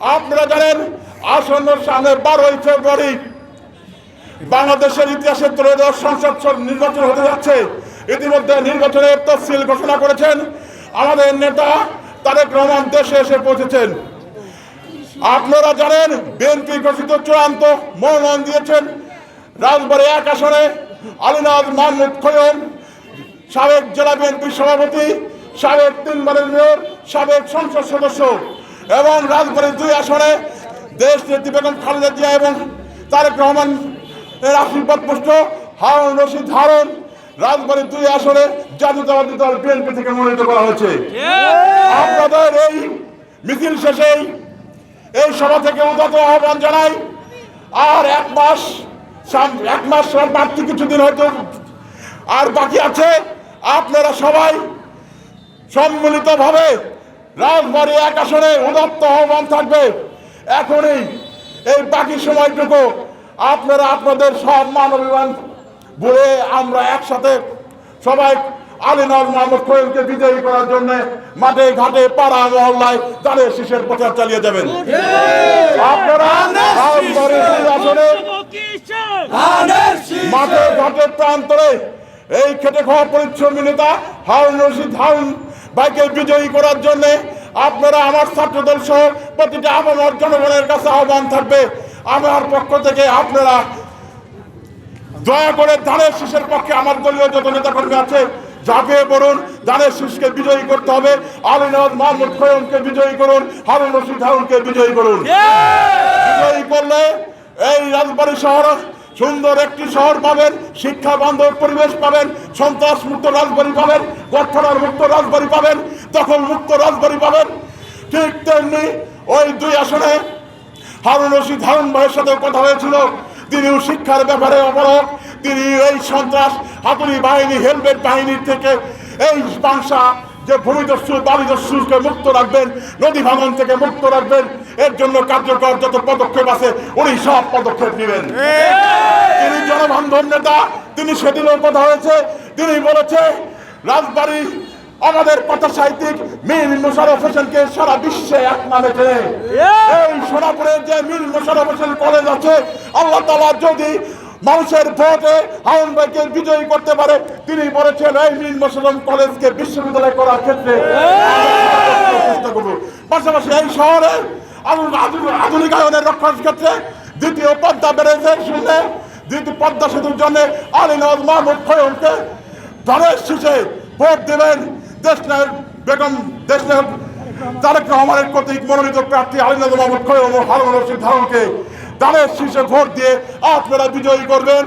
আপনারা জানেন, আসন্ন সামনে বারোই ফেব্রুয়ারি বাংলাদেশের ইতিহাসে ত্রয়োদশ সংসদ নির্বাচন হতে যাচ্ছে। ইতিমধ্যে নির্বাচনের তফসিল ঘোষণা করেছেন আমাদের নেতা তারেক রহমান দেশে এসে পৌঁছেছেন। আপনারা জানেন, বিএনপি ঘোষিত চূড়ান্ত মনোনয়ন দিয়েছেন রাজবাড়ী এক আসনে আলিনাজ মাহমুদ খয়ম সাবেক জেলা বিএনপি সভাপতি, সাবেক তিনবারের মেয়র, সাবেক সংসদ সদস্য। এবং রাজবাড়ী দুই আসনে দেশ নেত্রী বেগম খালেদা জিয়া এবং তারেক রহমান এর আশীর্বাদ পুষ্ট। হারুন রশিদ হারুন। রাজবাড়ী দুই আসনে জাতীয়তাবাদী দল বিএনপি থেকে মনোনীত করা হয়েছে। আপনাদের এই মিছিল শেষেই এই সভা থেকে উদাত আহ্বান জানাই। আর এক মাস এক মাস বাড়তি কিছুদিন হয়তো আর বাকি আছে। আপনারা সবাই সম্মিলিতভাবে রাজবাড়ী এক আসনে উদাত্ত আহ্বান থাকবে। এখনই এই বাকি সময়টুকু আপনারা আপনাদের সব মান অভিমান বলে আমরা একসাথে সবাই আলিনাল মোহাম্মদ কোয়েলকে বিজয়ী করার জন্য মাঠে ঘাটে পাড়া মহল্লায় তাদের শীষের প্রচার চালিয়ে যাবেন। আপনারা আসনে মাঠে ঘাটে প্রান্তরে এই খেটে খাওয়া পরিচ্ছন্ন নেতা হারুন রশিদ হারুন ভাইকে বিজয়ী করার জন্য আপনারা আমার ছাত্রদল সহ প্রতিটা আমার জনগণের কাছে আহ্বান থাকবে। আমার পক্ষ থেকে আপনারা দয়া করে ধানের শীষের পক্ষে আমার দলীয় যত নেতাকর্মী আছে ঝাঁপিয়ে পড়ুন। ধানের শীষকে বিজয়ী করতে হবে। আলিনাথ মাহমুদ খয়মকে বিজয়ী করুন। হারুন রশিদ হারুনকে বিজয়ী করুন। বিজয়ী করলে এই রাজবাড়ি শহর সুন্দর একটি শহর পাবেন, শিক্ষা বান্ধব পরিবেশ পাবেন, সন্ত্রাস মুক্ত রাজবাড়ী পাবেন, গঠনার মুক্ত রাজবাড়ী পাবেন, দখল মুক্ত রাজবাড়ী পাবেন। ঠিক তেমনি ওই দুই আসনে হারুন রশিদ হারুন ভাইয়ের সাথে কথা হয়েছিল। তিনিও শিক্ষার ব্যাপারে অপরাধ তিনি এই সন্ত্রাস, হাতুড়ি বাহিনী, হেলমেট বাহিনীর থেকে এই বাংশা যে ভূমিদস্যু, বালিদস্যুকে মুক্ত রাখবেন, নদী ভাঙন থেকে মুক্ত রাখবেন এর জন্য কার্যকর যত পদক্ষেপ আছে উনি সব পদক্ষেপ নেবেন। তিনি জনবান্ধব নেতা তিনি সেদিনও কথা হয়েছে তিনি বলেছে রাজবাড়ী আমাদের কথা সাহিত্যিক মীর মোশারফ হোসেনকে সারা বিশ্বে এক নামে এই সোনাপুরে যে মীর মোশারফ হোসেন কলেজ আছে আল্লাহ তালা যদি মানুষের ভোটে হাউন ভাইকে বিজয়ী করতে পারে তিনি বলেছেন এই মীর মোশারফ কলেজকে বিশ্ববিদ্যালয় করার ক্ষেত্রে চেষ্টা করব। পাশাপাশি এই শহরে আধুনিকায়নের দ্বিতীয় পদ্মা বেড়েছে শুনে দ্বিতীয় পদ্মা সেতুর জন্য আলিনাজ মাহমুদ খয়মকে ধানের শীষে ভোট দেবেন দেশ নায়ক বেগম দেশ তারেক রহমানের কর্তৃক মনোনীত প্রার্থী আলিনাজ মাহমুদ খয়ম ও হারুন রশিদ ধারণকে ধানের শীষে ভোট দিয়ে আপনারা বিজয়ী করবেন।